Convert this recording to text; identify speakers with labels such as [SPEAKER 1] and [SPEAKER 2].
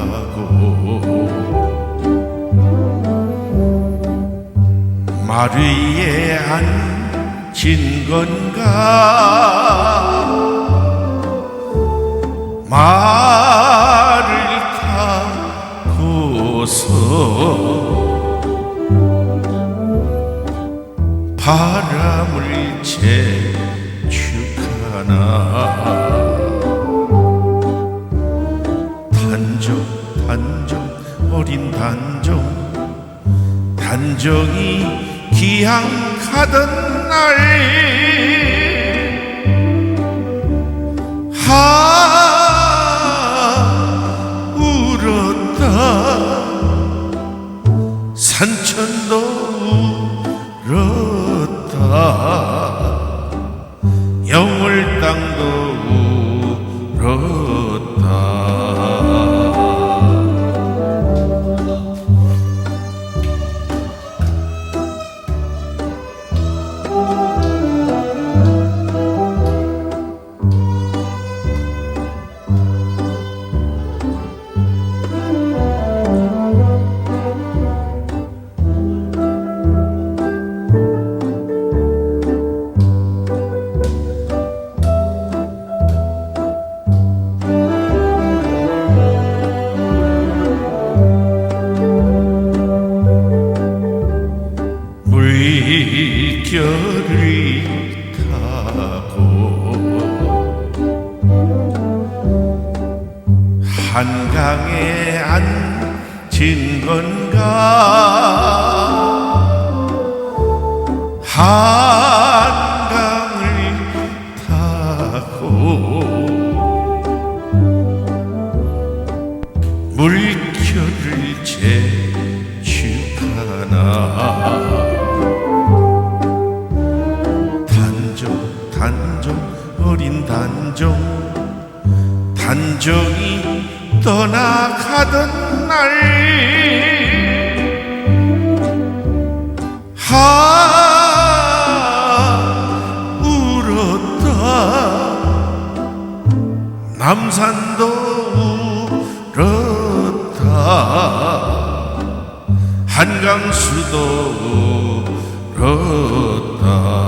[SPEAKER 1] 하고. 말 위에 앉은 건가? 말을 타고서 바람을 재축하나? 단정이 기항하던 날 하, 울었다. 산천도 울었다. 영월 땅도 울었다 물결을 타고 한강에 앉은 건가? 한강을 타고 물결을 재축하나 단정 단정이 떠나가던 날. 하, 울었다. 남산도 울었다. 한강수도 울었다